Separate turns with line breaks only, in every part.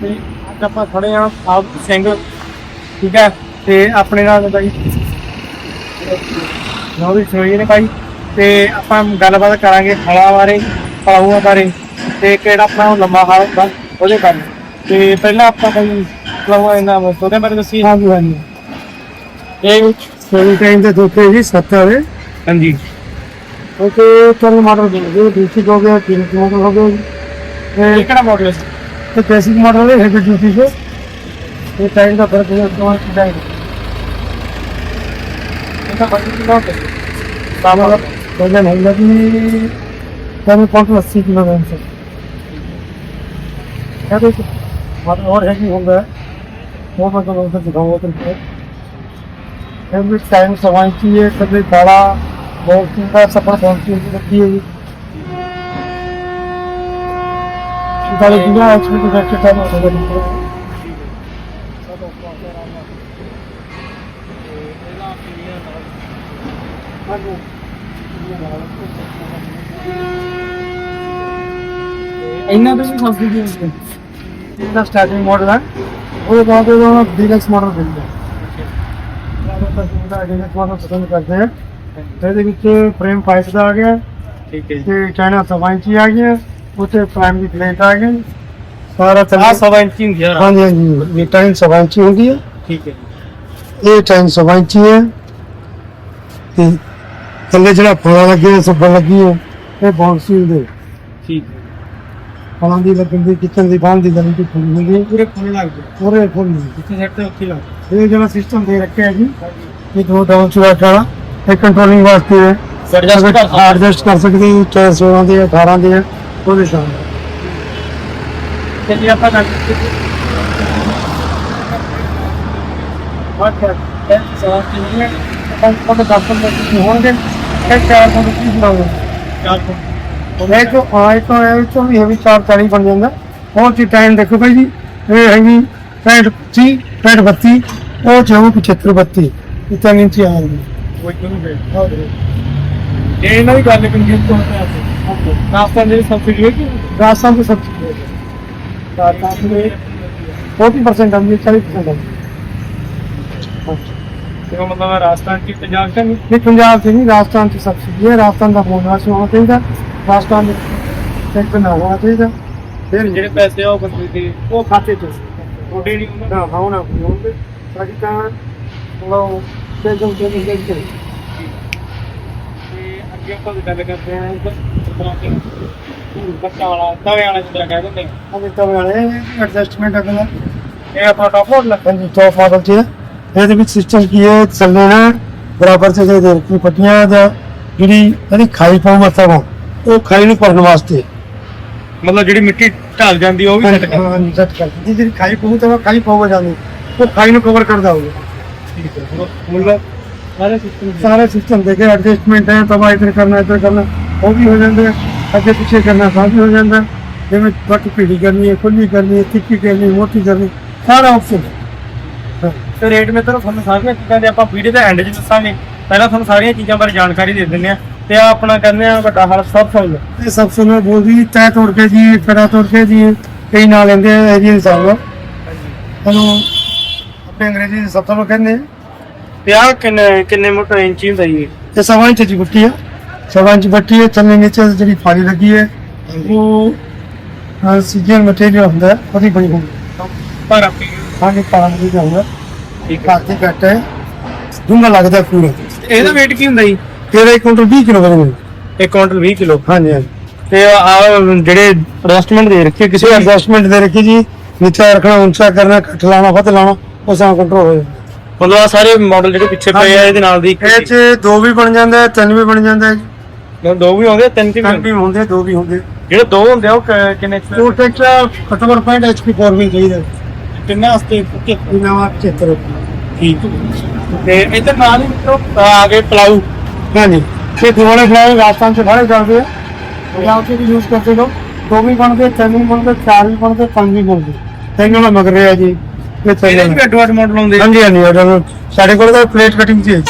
ਤੇ ਅੱਜ ਆਪਾਂ ਖੜੇ ਆ ਆਪ ਸਿੰਘ। ਠੀਕ ਹੈ ਤੇ ਆਪਣੇ ਨਾਲ ਬਾਈ। ਨੋ ਸੋਈ ਨੇ ਭਾਈ ਤੇ ਆਪਾਂ ਗੱਲਬਾਤ ਕਰਾਂਗੇ ਹਲਾ ਬਾਰੇ ਪਲਾਊਆਂ ਬਾਰੇ ਤੇ ਕਿਹੜਾ ਆਪਣਾ ਲੰਮਾ ਹਾਲ ਹੁੰਦਾ ਉਹਦੇ ਬਾਰੇ। ਤੇ ਪਹਿਲਾਂ ਆਪਾਂ ਕੋਈ ਪਲਾਊਆਂ ਇਹਨਾਂ ਉਹਦੇ ਬਾਰੇ ਦੱਸੀ
ਹਾਂਜੀ ਹਾਂਜੀ।
ਇਹ
ਸੋਰੀ ਟਾਈਮ ਦੇ ਦੋਤੇ ਜੀ ਸੱਤ ਵਾਲੇ।
ਹਾਂਜੀ।
ਓਕੇ ਚਲ ਮਾਡਲ ਦੇ ਗਏ ਡੀਸੀ ਹੋ ਗਿਆ ਤਿੰਨ ਮਾਡਲ ਹੋ ਗਏ
ਇਹ ਕਿਹੜਾ तो कैसी
मॉडल है हेवी ड्यूटी से ये टाइम का फर्क है उसके बाद डिजाइन इनका
बजट कितना होता है
सामान वजन है लगी कम पाँच अस्सी किलो ग्राम से क्या देखो मतलब और हैवी होगा वो मैं तो उनसे दिखाऊंगा तुमको एवरी टाइम सवाई चाहिए कभी बड़ा बहुत सुंदर सफर बहुत चीज लगती है dalej ginąłem, czy tylko jak czytałem o tego
ਇਹਨਾਂ ਦੇ ਵੀ ਸਬਸਿਡੀ ਹੁੰਦੀ ਹੈ
ਇਹਦਾ ਸਟਾਰਟਿੰਗ ਮਾਡਲ ਹੈ ਉਹ ਬਾਅਦ ਉਹਦਾ ਡੀਲੈਕਸ ਮਾਡਲ ਦਿੰਦੇ ਆ ਤਾਂ ਡੀਲੈਕਸ ਮਾਡਲ ਪਸੰਦ ਕਰਦੇ ਆ ਇਹਦੇ ਵਿੱਚ ਫਰੇਮ 5 ਦਾ ਆ ਗਿਆ
ਠੀਕ ਹੈ ਜੀ
ਤੇ ਚਾਈਨਾ 7 ਇੰਚੀ ਆ ਗਿਆ ਉੱਤੇ ਪ੍ਰਾਈਮ ਦੀ ਪਲੇਟ ਆ ਗਈ ਸਾਰਾ
ਆਹ
ਚੱਲ
ਸਵਾ ਇੰਚੀ ਹੁੰਦੀ ਹੈ
ਹਾਂਜੀ ਹਾਂਜੀ ਇਹ ਟਾਈਮ 7 ਇੰਚੀ ਹੁੰਦੀ ਹੈ
ਠੀਕ ਹੈ ਜੀ।
ਇਹ ਟਾਈਮ 7 ਇੰਚੀ ਹੈ ਤੇ ਥੱਲੇ ਜਿਹੜਾ ਫੋੜਾ ਲੱਗਿਆ ਸੱਬਾ ਲੱਗੀ ਹੈ ਇਹ ਬਾਕਸਿੰਗ ਦੇ
ਠੀਕ। ਹੈ
ਫਲਾਂ ਦੀ ਲੱਗਣ ਦੀ ਕਿਚਨ ਦੀ ਬਾਹਰ ਦੀ ਲੱਗਣ ਦੀ ਫੁੱਲ ਹੁੰਦੀ
ਪੂਰੇ ਫੁੱਲ ਲੱਗ ਗਏ।
ਪੂਰੇ ਫੁੱਲ ਨਹੀਂ
ਜਿੱਥੇ ਸੈੱਟ ਤੇ ਉੱਥੇ ਲੱਗ
ਇਹ ਜਿਹੜਾ ਸਿਸਟਮ ਦੇ ਰੱਖਿਆ ਜੀ ਇਹ ਦੋ ਡਾਊਨ ਚੁਆਟ ਵਾਲਾ ਇਹ ਕੰਟਰੋਲਿੰਗ ਵਾਸਤੇ ਹੈ।
ਸਕਦੇ
ਐਡਜਸਟ ਕਰ ਸਕਦੇ ਹੋ ਚਾਹੇ 16 ਦੇ 18 ਦੇ ਉਹਦੇ ਨਾਲ
ਤੇ ਜੇ ਆਪਾਂ ਗੱਲ ਕਰੀਏ ਵਾਟ ਹੈ ਇਹ ਸਵਾਲ ਕੀ ਨਹੀਂ ਹੈ
ਆਪਾਂ ਆਪਾਂ ਦੱਸ ਦਿੰਦੇ ਕਿ ਹੋਣਗੇ ਇਹ ਚਾਰ ਤੋਂ ਕੀ ਬਣਾਉਂਗੇ
ਚਾਰ ਫੁੱਟ
ਇਹ ਜੋ ਆਏ ਤੋਂ ਇਹ ਤੋਂ ਵੀ ਹੈਵੀ 440 ਬਣ ਜਾਂਦਾ ਬਹੁਤ ਹੀ ਟਾਈਮ ਦੇਖੋ ਭਾਈ ਜੀ ਇਹ ਹੈਗੀ 65 30 65 32 ਉਹ ਚਾਹੋ 75 32 ਇਤਨਾ ਇੰਚੀ ਆ ਜਾਂਦੀ
ਕੋਈ ਕਿਉਂ ਨਹੀਂ ਜੇ ਇਹਨਾਂ ਦੀ ਗੱਲ ਕਰੀਏ ਤਾਂ ਰਾਸਤਾ ਜਿਹੜੀ ਸਬਸਿਡੀ ਹੈ ਕਿ
ਰਾਜਸਥਾਨ ਤੋਂ ਸਭ ਰਾਜਸਥਾਨ में 40% ਆਉਂਦੀ ਹੈ 40% ਆਉਂਦੀ ਹੈ
ਤੇ ਉਹ ਮਤਲਬ ਰਾਜਸਥਾਨ ਕੀ ਪੰਜਾਬ
ਹੈ ਦਾ ਦੇ
ਜਿਹੜੇ ਪੈਸੇ ਆ ਉਹ ਬੰਦੇ ਦੇ
ਉਹ ਖਾਤੇ 'ਚ
ਨਹੀਂ ਹੁੰਦਾ
ਨਾ ਹੋਣਾ ਹੋਣਗੇ ਸਾਡੀ ਤਾਂ ਲੋ ਤੇ ਜੋ ਜੋ ਜੋ ਜੋ
ਤੇ ਅੱਗੇ ਆਪਾਂ ਗੱਲ ਕਰਦੇ ਹਾਂ ਇਸ ਤਰ੍ਹਾਂ ਦੇ ਬੱਚਾ ਵਾਲਾ ਤਵੇ ਵਾਲਾ ਜਿੱਦਾਂ ਕਹਿ ਦਿੰਦੇ ਆ।
ਅਭੀ ਤਾਂ ਵਾਲੇ ਐਡਜਸਟਮੈਂਟ ਅਗਲਾ
ਇਹ ਆਪਣਾ ਟਾਪ ਮਾਡਲ ਹੈ
ਹਾਂਜੀ ਟੌਪ ਮਾਡਲ ਹੈ ਇਹਦੇ ਵਿੱਚ ਸਿਸਟਮ ਕੀ ਹੈ? ਚੱਲਣੇ ਨਾ ਬਰਾਬਰ ਸੇ ਦੇ ਰੱਖੀ ਪੱਟੀਆਂ ਦਾ ਜਿਹੜੀ ਇਹਦੀ ਖਾਈ ਪਾਉ ਮਤਲਬ ਉਹ ਖਾਈ ਨੂੰ ਭਰਨ ਵਾਸਤੇ।
ਮਤਲਬ ਜਿਹੜੀ ਮਿੱਟੀ ਢਲ ਜਾਂਦੀ ਉਹ ਵੀ ਸੈੱਟ ਕਰ
ਹਾਂਜੀ ਸੈੱਟ ਕਰ। ਜਿਹੜੀ ਖਾਈ ਪਾਉ ਤਾਂ ਖਾਈ ਪਾਉ ਜਾਂਦੀ। ਉਹ ਖਾਈ ਨੂੰ ਕਵਰ ਕਰਦਾ ਹੋਊਗਾ
ਠੀਕ ਹੈ ਮਤਲਬ ਸਾਰੇ ਸਿਸਟਮ
सारे सिस्टम देखे एडजस्टमेंट है तवा इधर करना इधर करना वो भी हो जाता है अगे पीछे करना सब भी हो जाता है जिसमें बट पीढ़ी करनी है खुली करनी है तिक्की करनी है मोटी करनी सारा ऑप्शन है
ਤੇ ਰੇਟ ਮੇ ਤੁਹਾਨੂੰ ਸਾਰੀਆਂ ਚੀਜ਼ਾਂ ਦੇ ਆਪਾਂ ਵੀਡੀਓ ਦੇ ਐਂਡ 'ਚ ਦੱਸਾਂਗੇ ਪਹਿਲਾਂ ਤੁਹਾਨੂੰ ਸਾਰੀਆਂ ਚੀਜ਼ਾਂ ਬਾਰੇ ਜਾਣਕਾਰੀ ਦੇ ਦਿੰਦੇ ਆ ਤੇ ਆ ਆਪਣਾ ਕਰਨੇ ਆ ਵੱਡਾ ਹਾਲ ਸਭ ਫੁੱਲ
ये सबसे मैं बोल दी तय तोड़ के जी कड़ा तोड़ के जी कई ना लेंगे है जी हिसाब हेलो अपने अंग्रेजी से सब लोग कहते हैं
ਤੇ ਆ ਕਿੰਨੇ ਕਿੰਨੇ ਮੋਟਾ ਇੰਚੀ ਹੁੰਦਾ ਜੀ?
ਇਹ ਸਵਾ ਇੰਚ ਦੀ ਬੱਟੀ ਹੈ ਸਵਾ ਇੰਚ ਬੱਟੀ ਹੈ ਥੱਲੇ ਨੀਚੇ ਜਿਹੜੀ ਫਾਲੀ ਲੱਗੀ ਹੈ ਉਹ ਸੀਜਨ ਮਟੀਰੀਅਲ ਹੁੰਦਾ ਹੈ ਉਹਦੀ ਬਣੀ ਹੋਈ
ਪਰ ਆਪੀ
ਹਾਂਜੀ ਪਾਣ ਦੀ ਜਾਂਦਾ ਇੱਕ
ਹੱਥ ਹੀ।
ਘੱਟ ਹੈ। ਡੂੰਘਾ ਲੱਗਦਾ ਪੂਰਾ।
ਇਹਦਾ weight ਕੀ ਹੁੰਦਾ ਜੀ?
ਇਹਦਾ 1 ਕੁਇੰਟਲ 20 ਕਿਲੋ ਵਜਨ
1 ਕੁਇੰਟਲ 20 ਕਿਲੋ।
ਹਾਂਜੀ ਹਾਂਜੀ।
ਤੇ ਆ ਜਿਹੜੇ ਐਡਜਸਟਮੈਂਟ ਦੇ ਰੱਖੇ ਕਿਸੇ
ਐਡਜਸਟਮੈਂਟ ਦੇ ਰੱਖੇ ਜੀ। ਨੀਚਾ ਰੱਖਣਾ ਉੱਚਾ ਕਰਨਾ ਘੱਟ ਲਾਣਾ ਵੱਧ ਲਾਣਾ ਉਹ ਸਾਂ ਕੰਟਰੋਲ ਹੋ ਜਾਂਦਾ।
ਮਤਲਬ ਆ ਸਾਰੇ ਮਾਡਲ ਜਿਹੜੇ ਪਿੱਛੇ ਪਏ ਆ ਇਹਦੇ ਨਾਲ ਦੀ ਇੱਕ
ਇਹ ਚ ਦੋ ਵੀ ਬਣ ਜਾਂਦਾ ਹੈ ਤਿੰਨ ਵੀ ਬਣ ਜਾਂਦਾ ਹੈ ਜੀ।
ਮਤਲਬ ਦੋ ਵੀ ਆਉਂਦੇ ਆ, ਤਿੰਨ ਵੀ
ਤਿੰਨ
ਆਉਂਦੇ
ਵੀ। ਹੁੰਦੇ ਦੋ ਵੀ ਹੁੰਦੇ
ਜਿਹੜੇ ਦੋ ਹੁੰਦੇ ਆ ਉਹ ਕ- ਕਿੰਨੇ ਚ?
ਟਰੈਕਟਰ ਕਟਵਰ ਪੁਆਇੰਟ ਐਚਪੀ 4 ਵੀ ਚਾਹੀਦਾ
ਕਿੰਨੇ ਵਾਸਤੇ ਓਕੇ
ਨਵਾਂ 75
ਠੀਕ ਤੇ ਇੱਧਰ ਨਾਲ ਹੀ ਮਿੱਤਰੋ ਆ ਗਏ ਪਲਾਊ।
ਹਾਂਜੀ। ਇਹ ਦਿਵਾਲੇ ਫਲਾਏ ਰਾਜਸਥਾਨ ਚ ਸਾਰੇ ਚੱਲਦੇ ਆ। ਪੰਜਾਬ ਚ ਵੀ ਯੂਜ਼ ਕਰਦੇ ਲੋਕ ਦੋ ਵੀ ਬਣਦੇ ਤਿੰਨ ਵੀ ਬਣਦੇ ਚਾਰ ਵੀ ਬਣਦੇ ਪੰਜ ਵੀ ਬਣਦੇ। ਤਿੰਨ ਨਾਲ ਮਗਰ ਰਿਹਾ ਜੀ। ਇਹ
ਇਹਦੇ ਵੀ ਅੱਡੋ ਅੱਡ ਮਾਡਲ ਆਉਂਦੇ
ਹਾਂਜੀ ਹਾਂਜੀ order ਸਾਡੇ ਕੋਲ ਤਾਂ ਪਲੇਟ ਕਟਿੰਗ ਚ ਹੈ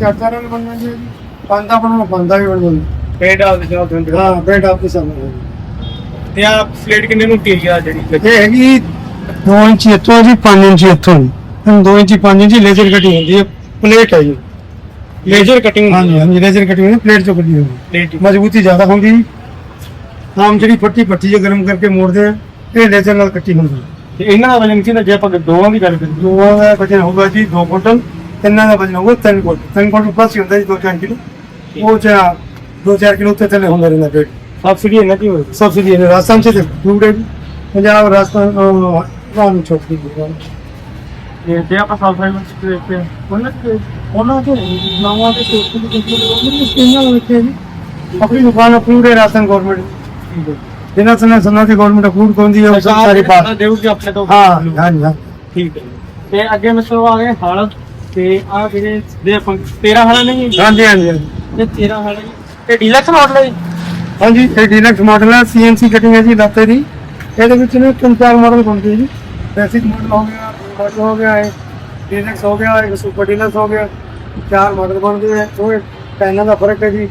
ਚਾਰ ਚਾਰ ਰੰਗ ਬਣ ਜਾਂਦੇ ਆ ਜੀ। ਪੰਜ ਦਾ ਬਣਾਉਣਾ ਪੰਜ ਦਾ ਵੀ ਬਣ ਜਾਂਦਾ।
ਪੇਂਟ ਆ ਦੇ ਨਾਲ
ਹਾਂ ਬੈਡ ਆਪ ਦੇ ਸਾਹਮਣੇ
ਤੇ ਆ ਪਲੇਟ ਕਿੰਨੇ ਨੂੰ ਟੀ ਆ ਜਿਹੜੀ?
ਇਹ ਹੈਗੀ 2 ਇੰਚ ਇੱਥੋਂ ਜੀ 5 ਇੰਚ ਇੱਥੋਂ ਜੀ। ਹੁਣ 2 ਇੰਚ 5 ਇੰਚ ਲੇਜ਼ਰ ਕਟਿੰਗ ਹੁੰਦੀ ਹੈ ਪਲੇਟ ਹੈ ਜੀ।
ਲੇਜ਼ਰ ਕਟਿੰਗ
ਹਾਂਜੀ ਹਾਂਜੀ ਲੇਜ਼ਰ ਕਟਿੰਗ ਹੁੰਦੀ ਪਲੇਟ ਚੋਂ ਕੱਢੀ
ਪਲੇਟ
ਮਜ਼ਬੂਤੀ ਜ਼ਿਆਦਾ ਹੁੰਦੀ ਆਮ ਜਿਹੜੀ ਫੱਟੀ ਪੱਟੀ ਜੇ ਗਰਮ ਕਰਕੇ ਮੋੜਦੇ ਆ ਇਹ ਲੇਜ਼ਰ ਨਾਲ ਕੱਟੀ ਹੁੰਦੀ
ਤੇ ਇਹਨਾਂ ਦਾ ਵਜਨ ਕਿੰਨਾ ਜੇ ਆਪਾਂ ਦੋਵਾਂ ਦੀ ਗੱਲ ਕਰੀਏ।
ਦੋਵਾਂ ਦਾ ਵਜਨ ਹੋਊਗਾ ਜੀ 2 ਕੁਇੰਟਲ ਤਿੰਨਾਂ ਦਾ ਵਜਨ ਹੋਊਗਾ 3 ਕੁਇੰਟਲ। 3 ਕੁਇੰਟਲ ਪਲੱਸ ਹੀ ਹੁੰਦਾ ਜੀ 2-4 ਕਿਲੋ। ਉਹ ਚਾ 2-4 ਕਿਲੋ ਉੱਤੇ ਥੱਲੇ ਹੁੰਦਾ ਰਹਿੰਦਾ ਪੇਟ।
ਸਬਸਿਡੀ ਇਹਨਾਂ ਦੀ ਹੋਵੇ
ਸਬਸਿਡੀ ਰਾਜਸਥਾਨ ਚ ਫੂਡ ਹੈ। ਪੰਜਾਬ ਰਾਜਸਥਾਨ ਰਾਮ ਚੌਕੀ
ਤੇ ਜੇ ਆਪਾਂ ਸਾਫ਼ ਫਾਈਬਰ ਚ ਦੇਖਦੇ ਹਾਂ ਉਹਨਾਂ ਚ
ਉਹਨਾਂ ਦੇ ਨਾਵਾਂ ਦੇ ਸੋਚ ਦੀ ਕੰਟਰੋਲ ਉਹਨਾਂ ਨੂੰ ਸਕੀਮਾਂ ਲਿਖੇ ਜੀ। ਆਪਣੀ ਦੁਕਾਨ ਅਪਰੂਵਡ ਹੈ ਰਾਜਸਥਾਨ ਗਵਰਨਮੈਂਟ ਜਿਨ੍ਹਾਂ ਸਨੇ ਸੁਣਾ ਦੀ ਗਵਰਨਮੈਂਟ ਅਪਰੂਵਡ ਹੁੰਦੀ ਹੈ ਸਾਰੇ ਪਾਸ।
ਦੇਊਗੀ ਆਪਣੇ ਤੋਂ
ਹਾਂ ਹਾਂਜੀ ਹਾਂ
ਠੀਕ ਹੈ। ਤੇ ਅੱਗੇ ਮਿਸਟਰ ਆ ਗਏ ਹਲ ਤੇ ਆ ਜਿਹੜੇ ਦੇ ਆਪਾਂ 13 ਹਲ ਨਹੀਂ
ਹਾਂਜੀ ਹਾਂਜੀ।
ਤੇ 13 ਹਲ ਤੇ ਡੀਲਕਸ ਮਾਡਲ ਹੈ
ਹਾਂਜੀ ਇਹ ਡੀਲਕਸ ਮਾਡਲ ਹੈ ਸੀਐਨਸੀ ਕਟਿੰਗ ਹੈ ਜੀ ਲਾਤੇ ਦੀ। ਇਹਦੇ ਵਿੱਚ ਨੇ ਤਿੰਨ ਚਾਰ ਮਾਡਲ ਬਣਦੇ ਜੀ। ਬੇਸਿਕ ਮਾਡਲ ਹੋ ਗਿਆ ਮਾਡਲ ਹੋ ਗਿਆ ਹੈ ਡੀਲਕਸ ਹੋ ਗਿਆ ਇੱਕ ਸੁਪਰ ਡੀਲਕਸ ਹੋ ਗਿਆ ਚਾਰ ਮਾਡਲ ਬਣਦੇ ਹੈ ਉਹ ਪੈਨਾਂ ਦਾ ਫ਼ਰਕ ਹੈ ਜੀ।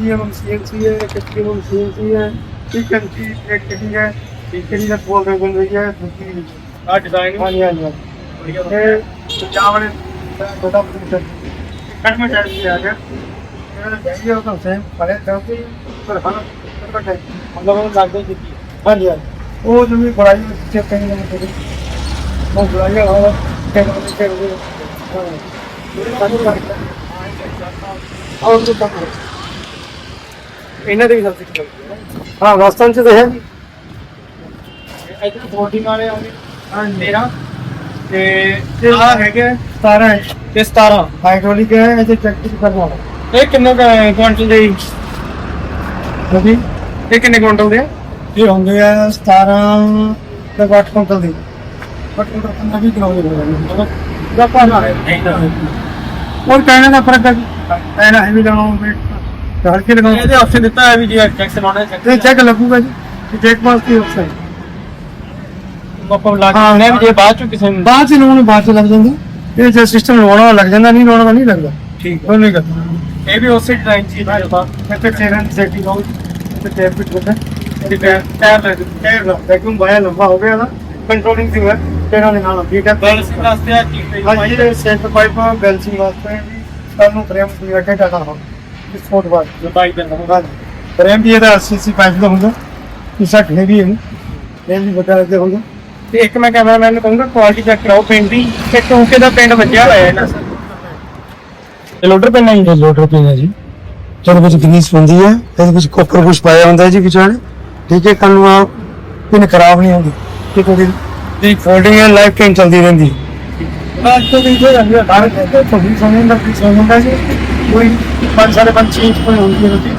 ਈਐਮ ਸੀਐਨਸੀ ਹੈ ਕਿਸਮ ਸੀਐਨਸੀ ਹੈ ਇੱਕ ਇੰਚੀ ਇੱਕ ਕਟਿੰਗ ਹੈ ਇੱਕ ਜਿਹੜੀ ਦਾ ਕੋਲ ਦੇ ਬਣ ਰਹੀ ਹੈ ਦੂਜੀ
ਆ ਡਿਜ਼ਾਈਨ
ਹਾਂਜੀ ਹਾਂਜੀ ਹਾਂਜੀ। ਇਹ ਪੰਜਾਬ ਵਾਲੇ ਬੜਾ ਬੜਾ ਕੱਟ ਮੈਂ ਚੱਲ ਗਿਆ। ਗਿਆ ਦਾ ਜਾਈਏ ਉਹ ਤਾਂ ਸੇਮ ਪੜੇ ਚੌਕੀ ਪਰ ਹਾਂ ਪਰ ਬਟੇ
ਮਤਲਬ ਉਹ ਲੱਗਦਾ ਜੀ
ਹਾਂਜੀ ਹਾਂਜੀ। ਉਹ ਜਿਵੇਂ ਬੜਾਈ ਵਿੱਚ ਚੈੱਕ ਕਰੀ ਜਾਂਦੇ ਨੇ ਉਹ ਬੜਾਈ ਵਾਲਾ ਹੋਇਆ ਕਹਿੰਦੇ ਨੇ ਕਿ ਉਹ ਹਾਂ ਸਾਨੂੰ ਲੱਗਦਾ ਔਰ ਤੋਂ ਕੰਮ
ਇਹਨਾਂ ਦੇ ਵੀ ਸਬਸਿਡੀ ਲੱਗਦੀ ਹੈ
ਹਾਂ ਰਾਜਸਥਾਨ ਚ ਤਾਂ ਹੈ ਜੀ
ਇਧਰ ਬੋਰਡਿੰਗ ਵਾਲੇ ਆਉਂਦੇ ਹਾਂ 13 ਤੇ ਆ ਹੈਗੇ
17 ਹੈ
ਤੇ 17
ਹਾਈਡ੍ਰੋਲਿਕ ਹੈ ਇਹਦੇ ਚੈੱਕ ਕਰਨਾ
ਇਹ ਕਿੰਨੇ ਕੁਆਂਟਲ ਦੇ ਜੀ? ਕਿੰਨੇ ਦੇ?
ਇਹ ਹੁੰਦੇ ਆ 17 ਤੇ 8 ਕੁਇੰਟਲ ਦੀ। ਬਟ ਉਹ ਵੀ ਕਰਾਉਂਦੇ ਨੇ ਦਾ ਪਾਣਾ ਹੈ ਉਹ ਕਹਿਣਾ ਦਾ ਫ਼ਰਕ ਹੈ ਕਹਿਣਾ ਹੈ ਵੀ ਲਗਾਉਂ ਮੈਂ ਹਲਕੇ ਲਗਾਉਂ
ਇਹਦੇ ਆਪਸ਼ਨ ਦਿੱਤਾ ਹੈ ਵੀ ਜੇ ਚੈੱਕ ਲਾਉਣਾ ਚੈੱਕ
ਤੇ ਚੈੱਕ ਲੱਗੂਗਾ ਜੀ। ਚੈੱਕ ਪਾਸ ਕੀ ਆਪਸ਼ਨ ਹੈ।
ਆਪਾਂ ਲਾ ਕੇ ਵੀ ਜੇ ਬਾਅਦ ਚ ਕਿਸੇ ਨੂੰ
ਬਾਅਦ ਚ ਨੂੰ ਬਾਅਦ ਚ ਲੱਗ ਜਾਂਦਾ। ਇਹ ਜੇ ਸਿਸਟਮ ਲਾਉਣਾ ਲੱਗ ਜਾਂਦਾ ਨਹੀਂ ਲਾਉਣਾ ਨਹੀਂ ਲੱਗਦਾ।
ਠੀਕ।
ਉਹ ਨਹੀਂ ਕਰਦਾ।
ਇਹ ਵੀ ਉਸੇ ਡਿਜ਼ਾਈਨ ਚੀਜ਼ ਹੈ ਆਪਾਂ
ਇੱਥੇ ਚੇਰਨ ਸੈਟਿੰਗ ਹੋ। ਤੇ ਟੈਪ ਫਿਟ ਹੁੰਦਾ
ਤੇ ਟੈਪ
ਟੈਪ ਵੈਕਿਊਮ ਵਾਇਆ ਲੰਬਾ ਹੋ ਗਿਆ ਨਾ ਕੰਟਰੋਲਿੰਗ ਸੀ ਹੈ ਇਹਨਾਂ ਦੇ ਨਾਲ ਠੀਕ ਹੈ।
ਬੈਲਸਿੰਗ ਵਾਸਤੇ ਆ ਕੀ
ਪਈ ਹਾਂਜੀ ਇਹ ਸੈਂਟ ਪਾਈਪ ਬੈਲਸਿੰਗ ਵਾਸਤੇ ਵੀ ਸਾਨੂੰ ਫਰੇਮ ਕੋਈ ਅੱਠੇ ਟਾਟਾ ਹੋ ਇਸ ਫੋਟ ਬਾਅਦ।
ਲੰਬਾਈ ਦਾ
ਹੋਗਾ ਫਰੇਮ ਵੀ ਇਹਦਾ 80 ਸੀ ਪਾਈਪ ਦਾ ਹੁੰਦਾ। ਇਸ ਸੱਟ ਹੈਵੀ ਹੈ। ਇਹ ਵੀ ਬਤਾ ਦੇ ਹੋਗਾ
ਤੇ ਇੱਕ ਮੈਂ ਕੈਮਰਾ ਮੈਨ ਨੂੰ ਕਹੂੰਗਾ ਕੁਆਲਿਟੀ ਚੈੱਕ ਕਰਾਓ ਪਿੰਡ ਦੀ। ਤੇ ਟੋਕੇ ਦਾ ਪਿੰਡ ਵੱਜਿਆ ਹੋਇਆ ਇਹਨਾਂ ਇਹ ਲੋਡਰ ਪਿੰਡ ਹੈ
ਜੀ? ਲੋਡਰ ਪਿੰਡ ਹੈ ਜੀ। ਚਲੋ ਵਿੱਚ ਗਰੀਸ ਹੁੰਦੀ ਹੈ। ਇਹਦੇ ਵਿੱਚ ਕੋਪਰ ਕੁਝ ਪਾਇਆ ਹੁੰਦਾ ਜੀ ਵਿਚਾਲੇ। ਠੀਕ ਹੈ ਕੱਲ ਨੂੰ ਆ ਪਿੰਨ ਖਰਾਬ ਨਹੀਂ ਹੁੰਦੀ। ਠੀਕ ਹੈ ਦੀ ਫੋਲਡਿੰਗ ਹੈ ਲਾਈਫ ਟਾਈਮ ਚੱਲਦੀ ਰਹਿੰਦੀ।
ਅੱਜ ਤੋਂ ਵੀ ਜੋ ਰਹਿੰਦੀ ਹੈ
ਕੋਈ ਸਮੇਂ ਦਾ ਕੀ ਹੁੰਦਾ ਜੀ। ਕੋਈ 5 5.5 ਇੰਚ ਕੋਈ ਹੁੰਦੀ ਹੈ ਜੀ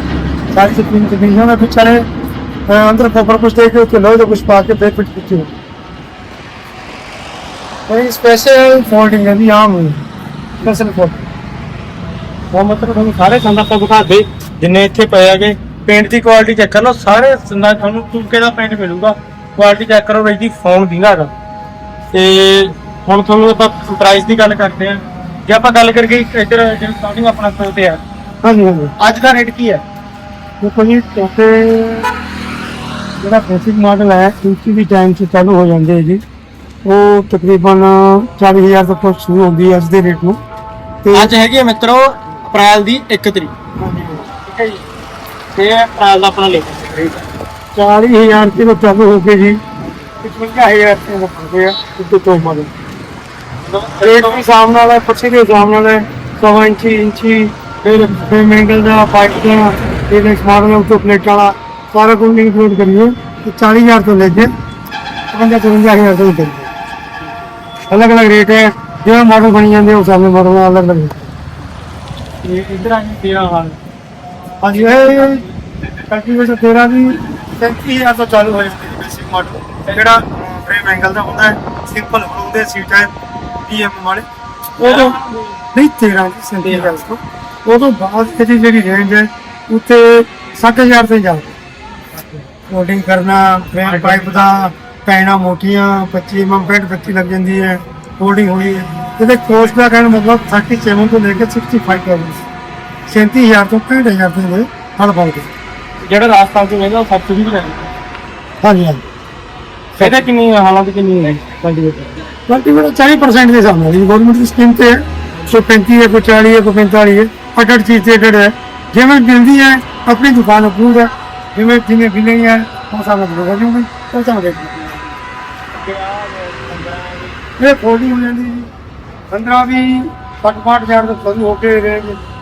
ਸਾਰੀ ਸੇ ਪਿਨ ਤੇ ਨਹੀਂ ਹੁੰਦਾ ਵਿਚਾਲੇ ਅਹ, ਅੰਦਰ ਕੋਪਰ ਕੁਛ ਦੇ ਕੇ ਉੱਤੇ ਲੋਹੇ ਦਾ ਕੁਛ ਪਾ ਕੇ ਬ੍ਰੇਕ ਫਿਟ ਕੀਤੀ ਹੋਈ ਕੋਈ ਸਪੈਸ਼ਲ ਫੋਲਡਿੰਗ ਹੈ ਜੀ ਆਮ ਸਪੈਸ਼ਲ ਫੋਲਡਿੰਗ
ਉਹ ਮਤਲਬ ਤੁਹਾਨੂੰ ਸਾਰੇ ਸੰਦ ਆਪਾਂ ਦਿਖਾ ਦੇ ਜਿੰਨੇ ਇੱਥੇ ਪਏ ਹੈਗੇ। ਪੇਂਟ ਦੀ ਕੁਆਲਿਟੀ ਚੈੱਕ ਕਰ ਲਓ ਸਾਰੇ ਸੰਦਾਂ ਤੁਹਾਨੂੰ ਟੂਕੇ ਦਾ ਪੇਂਟ ਮਿਲੂਗਾ? ਕੁਆਲਿਟੀ ਚੈੱਕ ਕਰੋ ਇਹਦੀ ਫੋਨ ਦੀ ਹੈਗਾ ਤੇ ਹੁਣ ਤੁਹਾਨੂੰ ਆਪਾਂ ਪ੍ਰਾਈਸ ਦੀ ਗੱਲ ਕਰਦੇ ਆ ਜੇ ਆਪਾਂ ਗੱਲ ਕਰੀਏ ਇੱਧਰ ਜਿਹੜਾ ਸਟਾਰਟਿੰਗ ਆਪਣਾ ਤੋਂ ਤੇ ਆ।
ਹਾਂਜੀ ਹਾਂਜੀ।
ਅੱਜ ਦਾ ਰੇਟ ਕੀ ਹੈ?
ਦੇਖੋ ਜੀ ਟੋਟੇ ਜਿਹੜਾ ਬੇਸਿਕ ਮਾਡਲ ਹੈ ਇੰਚੀ ਦੀ ਟਾਈਮ 'ਚ ਚਾਲੂ ਹੋ ਜਾਂਦੇ ਹੈ ਜੀ। ਉਹ ਤਕਰੀਬਨ 40000 ਤੋਂ ਤੋਂ ਸ਼ੁਰੂ ਹੁੰਦੀ ਹੈ ਅੱਜ ਦੇ ਰੇਟ ਨੂੰ। ਤੇ
ਅੱਜ ਹੈਗੀ ਹੈ ਮਿੱਤਰੋ ਅਪ੍ਰੈਲ ਦੀ 1 ਤਰੀਕ। ਠੀਕ ਹੈ ਜੀ। ਤੇ ਅਪ੍ਰੈਲ ਦਾ ਆਪਣਾ ਰੇਟ
40000 ਤੋਂ ਚਾਲੂ ਹੋ ਕੇ ਜੀ 55000 ਤੇ ਹੁੰਦੇ ਆ ਉੱਤੇ ਤੋਂ ਮਾਡਲ ਰੇਟ ਵੀ ਨਾਲ ਹੈ ਪੱਛੇ ਦੇ ਨਾਲ ਹੈ 100 ਇੰਚੀ ਇੰਚੀ ਫਿਰ ਐਂਗਲ ਦਾ ਪਾਈਪ ਦਾ ਇਹਦੇ ਮਾਡਲ ਉੱਤੇ ਪਲੇਟ ਵਾਲਾ ਸਾਰਾ ਕੁਝ ਇਨਕਲੂਡ ਕਰੀਏ ਤੇ 40000 ਤੋਂ ਲੈ ਕੇ 55 55000 ਤੋਂ ਕਰੀਏ ਅਲੱਗ ਅਲੱਗ ਰੇਟ ਹੈ ਜਿਵੇਂ ਮਾਡਲ ਬਣੀ ਜਾਂਦੇ ਉਸ ਹਿਸਾਬ ਨਾਲ ਮਾਡਲ ਅਲੱਗ ਅਲੱਗ
ਇਹ ਇੱਧਰ ਆ ਜੀ 13 ਹਾਲ
ਹਾਂਜੀ ਇਹ ਕਲਟੀਵੇਟਰ 13 ਵੀ 35000 ਤੋਂ ਚਾਲੂ ਹੋ ਜਾਂਦੀ ਹੈ ਬੇਸਿਕ ਮਾਡਲ ਜਿਹੜਾ ਫਰੇਮ ਐਂਗਲ ਦਾ ਹੁੰਦਾ ਹੈ ਸਿੰਪਲ ਹੁੰਦੇ ਸੀਟ ਹੈ ਪੀਐਮ ਵਾਲੇ। ਉਦੋਂ ਨਹੀਂ 13 ਦੀ 35000 ਤੋਂ ਉਦੋਂ ਬਾਅਦ ਇਹਦੀ ਜਿਹੜੀ ਰੇਂਜ ਹੈ ਉੱਤੇ 60000 ਤੇ ਜਾਂਦੀ ਕੋਡਿੰਗ ਕਰਨਾ ਫਰੇਮ ਪਾਈਪ ਦਾ, ਪੈਣਾ ਮੋਟੀਆਂ 25 ਐਮ ਪੈਡ 25 ਲੱਗ ਜਾਂਦੀ ਹੈ ਹੋਲਡਿੰਗ ਹੋਈ ਹੈ। ਇਹਦੇ ਕੋਸਟ ਦਾ ਕਹਿਣ ਮਤਲਬ 37 ਤੋਂ ਲੈ ਕੇ 65000 37000 ਤੋਂ 65000 ਦੇ ਦੇ ਹਲ ਪਾਉਂਦੇ
ਜਿਹੜਾ ਰਾਜਸਥਾਨ ਚ ਰਹਿੰਦਾ ਉਹ ਸਬਸਿਡੀ ਵੀ ਲੈਂਦਾ
ਹਾਂਜੀ ਹਾਂਜੀ।
ਇਹਦਾ ਕਿੰਨੀ ਹਾਲਾਂ ਦੀ ਕਿੰਨੀ ਹੈ? ਕਲਟੀਵੇਟਰ
ਕਲਟੀਵੇਟਰ 40% ਦੇ ਨਾਲ। ਜੀ ਗਵਰਨਮੈਂਟ ਦੀ ਸਕੀਮ ਤੇ ਕੋਈ 35 ਹੈ ਕੋਈ 40 ਹੈ ਕੋਈ 45 ਹੈ। ਅਟੜ ਚੀਜ਼ ਤੇ ਅਟੜ ਹੈ। ਜਿਵੇਂ ਮਿਲਦੀ ਹੈ ਆਪਣੀ ਦੁਕਾਨ ਅਪਰੂਵ ਹੈ। ਜਿਵੇਂ ਜਿਵੇਂ ਮਿਲਣੀ ਹੈ ਉਹ ਸਾਰਾ ਬਰੋਗਾ ਜੀ ਉਹ ਤਾਂ ਮਗੇ ਇਹ ਕੋਲਡਿੰਗ ਹੋ ਜਾਂਦੀ ਜੀ। 15 ਵੀ 60 60 ਹਜ਼ਾਰ ਤੋਂ ਸ਼ੁਰੂ ਹੋ ਕੇ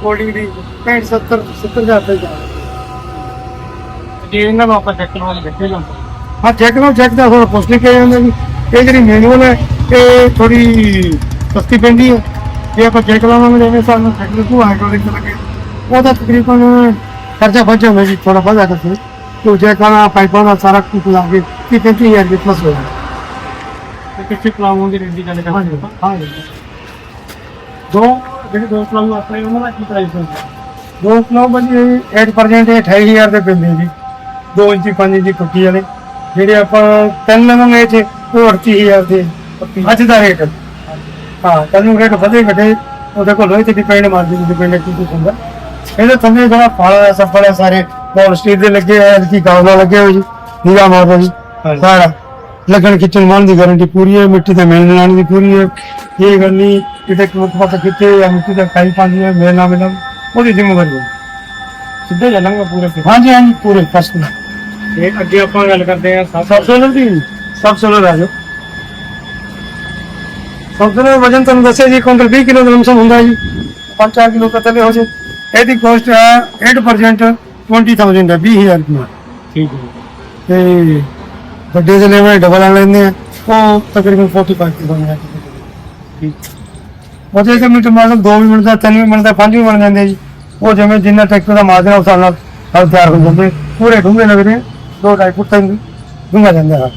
ਕੋਲਡਿੰਗ ਦੀ 65 70 70 ਹਜ਼ਾਰ ਤੱਕ ਜਾ
ਜੇ ਇਹਨਾਂ ਨੂੰ ਆਪਾਂ ਚੈੱਕ ਕਰਵਾ ਕੇ ਦੇਖੇ ਜਾਂਦੇ
ਹਾਂ ਚੈੱਕ ਨਾਲ ਚੈੱਕ ਦਾ ਥੋੜਾ ਪੌਸ਼ਟਿਕ ਹੈ ਜਾਂਦਾ ਜੀ। ਇਹ ਜਿਹੜੀ ਮੈਨੂਅਲ ਹੈ ਇਹ ਥੋੜੀ ਸਸਤੀ ਪੈਂਦੀ ਹੈ। ਜੇ ਆਪਾਂ ਚੈੱਕ ਲਾਵਾਂਗੇ ਜਿਵੇਂ ਸਾਨੂੰ ਟੈਕਨੀਕ ਨੂੰ ਹਾਈਡ੍ਰੋਲਿਕ ਲੱਗੇ ਉਹਦਾ ਤਕਰੀਬਨ ਖਰਚਾ ਬਚ ਜਾਂਦਾ ਜੀ ਥੋੜਾ ਵਧਾ ਕਰਕੇ तो ਚੈੱਕ ਵਾਲਾ ਪਾਈਪਾਂ ਦਾ ਸਾਰਾ ਕੁਝ ਲਾ ਕੇ ਕਿ 30000 ਦੇ ਪਲੱਸ ਹੋ ਜਾਂਦਾ
ਤੇ ਕਿੱਥੇ ਪਲਾਉਂ ਦੀ ਰੇਟ ਦੀ ਗੱਲ ਕਰਦੇ
ਹਾਂ ਜੀ
ਦੋ ਜਿਹੜੇ ਦੋ ਪਲਾਉਂ ਆਪਣੇ ਉਹਨਾਂ ਦਾ ਕੀ ਪ੍ਰਾਈਸ ਹੁੰਦਾ?
ਦੋ ਕਿਲੋ ਬਜੀ 8% ਇਹ 28000 ਦੇ ਪੈਂਦੇ ਜੀ। 2 ਇੰਚੀ 5 ਇੰਚੀ ਕੁੱਟੀ ਵਾਲੇ। ਜਿਹੜੇ ਆਪਾਂ ਤਿੰਨ ਲਵਾਂਗੇ ਚ ਉਹ 38000 ਦੇ। ਅੱਜ ਦਾ ਰੇਟ। ਹਾਂ ਤੈਨੂੰ ਰੇਟ ਵਧੇ ਘਟੇ। ਉਹਦੇ ਕੋਲ ਲੋਹੇ ਤੇ ਡਿਪੈਂਡ ਮਾਰਦੀ ਡਿਪੈਂਡ ਕੀ ਹੁੰਦਾ। ਇਹਦੇ ਥੱਲੇ ਜਿਹੜਾ ਫਲ ਸਭ ਬੜੇ ਸਾਰੇ। ਪੌਲ ਸਟੀਲ ਦੇ ਲੱਗੇ ਹੋਏ ਐਲਕੀ ਕਾਵਲਾ ਲੱਗੇ ਹੋਏ ਜੀ। ਨੀਲਾ ਮਾਰਦਾ ਜੀ। ਸਾਰਾ। ਲੱਗਣ ਖਿੱਚਣ ਮਾਰਨ ਦੀ ਗਾਰੰਟੀ ਪੂਰੀ ਹੈ। ਮਿੱਟੀ ਤੇ ਮਿਲਣ ਲਾਣ ਦੀ ਪੂਰੀ ਹੈ। ਇਹ ਗੱਲ ਨਹੀਂ ਕਿਤੇ ਕੋਈ ਪਤਾ ਕਿੱਥੇ ਜਾਂ ਮਿੱਟੀ ਦਾ ਖਾਈ ਪਾਣੀ ਹੈ ਮਿਲਣਾ ਮਿਲਣਾ। ਉਹਦੀ ਜ਼ਿੰਮੇਵਾਰੀ ਹੈ।
ਸਿੱਧੇ ਚੱਲਾਂਗੇ ਪੂਰੇ
ਹਾਂਜੀ ਹਾਂਜੀ ਪੂਰੇ ਫਸਟ
ਤੇ ਅੱਗੇ ਆਪਾਂ ਗੱਲ ਕਰਦੇ ਹਾਂ ਸਭ
ਸਬ ਸੋਲਰ ਦੀ ਸਬ ਸੋਲਰ ਆ ਜਾਓ ਸਬ ਸੋਲਰ ਵਜਨ ਤੁਹਾਨੂੰ ਦੱਸਿਆ ਜੀ ਕੁਇੰਟਲ 20 ਕਿਲੋ ਦਾ ਲਮਸਮ ਹੁੰਦਾ ਜੀ। 5-4 ਕਿਲੋ ਕਤਲੇ ਹੋ ਜੇ ਇਹਦੀ ਕੋਸਟ ਹੈ 8% 20000 ਹੈ 20000 ਰੁਪਏ
ਠੀਕ ਹੈ।
ਤੇ ਵੱਡੇ ਦੇ ਲੈਵਲ ਡਬਲ ਆ ਲੈਂਦੇ ਆ। ਉਹ ਤਕਰੀਬਨ 45 ਕਿਲੋ ਦਾ
ਠੀਕ।
ਉਹਦੇ ਤੇ ਮਿੰਟ ਮਾਰਨ 2 ਮਿੰਟ ਦਾ 3 ਮਿੰਟ ਦਾ 5 ਵੀ ਬਣ ਜਾਂਦੇ ਜੀ। ਉਹ ਜਿਵੇਂ ਜਿੰਨਾ ਟਰੈਕਟਰ ਦਾ ਮਾਰਜਨ ਉਸ ਨਾਲ ਤਿਆਰ ਹੋ ਜਾਂਦੇ ਪੂਰੇ ਡੂੰਘੇ ਲੱਗਦੇ ਆ, ਦੋ ਢਾਈ ਫੁੱਟ ਤੱਕ ਡੂੰਘਾ ਜਾਂਦਾ ਹੈ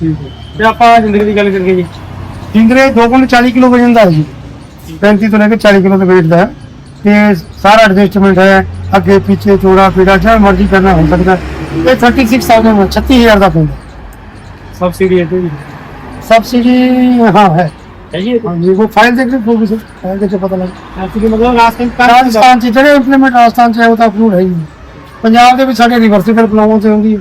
ਠੀਕ ਹੈ ਤੇ ਆਪਾਂ ਜ਼ਿੰਦਗੀ ਦੀ ਗੱਲ ਕਰੀਏ ਜੀ
ਜਿੰਦਰੇ 2 ਕੁਇੰਟਲ 40 ਕਿਲੋ ਵਜਨ ਦਾ ਹੈ ਜੀ 35 ਤੋਂ ਲੈ ਕੇ 40 ਕਿਲੋ ਦੇ weight ਦਾ ਹੈ ਤੇ ਸਾਰਾ ਐਡਜਸਟਮੈਂਟ ਹੈ ਅੱਗੇ ਪਿੱਛੇ ਚੌੜਾ ਪੀੜਾ ਜਿਹੜਾ ਮਰਜ਼ੀ ਕਰਨਾ ਹੋ ਸਕਦਾ ਹੈ। ਇਹ 36000 ਦਾ 36000 ਦਾ ਪੈਂਦਾ
ਸਬਸਿਡੀ ਹੈ ਜੀ
ਸਬਸਿਡੀ ਹਾਂ ਹੈ
ਹੈ ਜੀ
ਹਾਂ ਜੀ ਉਹ ਫਾਈਲ ਦੇਖ ਕੇ ਫੋਕਸ ਫਾਈਲ ਦੇਖ ਕੇ ਪਤਾ ਲੱਗ
ਸਬਸਿਡੀ ਮਤਲਬ ਰਾਜਸਥਾਨ
ਰਾਜਸਥਾਨ ਚ ਜਿਹੜੇ ਇੰਪਲੀਮੈਂਟ ਰਾਜਸਥਾਨ ਚ ਹੈ ਉਹ ਤਾਂ ਅਪਰੂਵ ਹੈ ਹੀ ਨਹੀਂ। ਪੰਜਾਬ ਦੇ ਵਿੱਚ ਸਾਡੇ ਰਿਵਰਸੀਬਲ ਪਲਾਉਂ ਤੇ ਹੁੰਦੀ ਹੈ।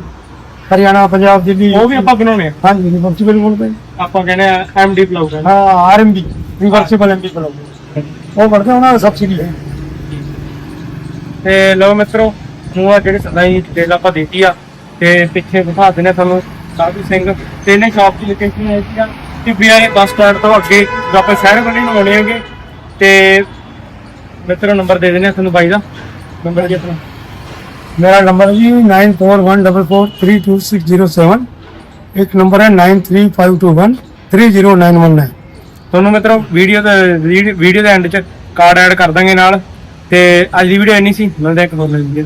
ਹਰਿਆਣਾ ਪੰਜਾਬ ਦਿੱਲੀ।
ਉਹ ਵੀ ਆਪਾਂ ਬਣਾਉਣੇ ਆ।
ਹਾਂਜੀ ਰਿਵਰਸੀਬਲ ਬੋਲਦੇ
ਆਪਾਂ ਕਹਿੰਦੇ ਆ ਐਮਡੀ ਪਲਾਉ ਕਹਿੰਦੇ
ਹਾਂ ਆਰਐਮਬੀ ਰਿਵਰਸੀਬਲ ਐਮਬੀ ਪਲਾਉਂ ਉਹ ਵਰਦੇ ਉਹਨਾਂ ਦਾ ਸਬਸਿਡੀ ਹੈ।
ਤੇ ਲਓ ਮਿੱਤਰੋ ਨੂੰ ਆ ਜਿਹੜੇ ਸਦਾਈ ਡਿਟੇਲ ਆਪਾਂ ਦਿੱਤੀ ਆ ਤੇ ਪਿੱਛੇ ਦਿਖਾ ਦਿੰਦੇ ਤੁਹਾਨੂੰ ਸਾਧੂ ਸਿੰਘ। ਤੇ ਇਹਨੇ ਸ਼ਾਪ ਦੀ ਲੋਕੇਸ਼ਨ ਹੈ ਜੀ ਕਿ ਬੀਆਰਏ ਬੱਸ ਸਟੈਂਡ ਤੋਂ ਅੱਗੇ। ਆਪਾਂ ਸ਼ਹਿਰ ਗਲੀ ਨੂੰ ਆਉਣੇ ਹੈਗੇ ਤੇ ਮਿੱਤਰੋ ਨੰਬਰ ਦੇ ਦਿੰਦੇ ਆ ਤੁਹਾਨੂੰ ਬਾਈ ਦਾ। ਨੰਬਰ ਜੀ ਆਪਣਾ
मेरा नंबर है जी nine four one double four three two six zero seven एक नंबर है nine three five two one three zero nine one nine
ਤੁਹਾਨੂੰ ਮਿੱਤਰੋ ਵੀਡੀਓ ਦੇ ਵੀਡੀਓ ਦੇ ਐਂਡ 'ਚ ਕਾਰਡ ਐਡ ਕਰ ਦਾਂਗੇ ਨਾਲ ਤੇ ਅੱਜ ਦੀ ਵੀਡੀਓ ਇੰਨੀ ਸੀ ਮਿਲਦੇ ਆ ਇੱਕ ਹੋਰ ਨਵੀਂ ਵੀਡੀਓ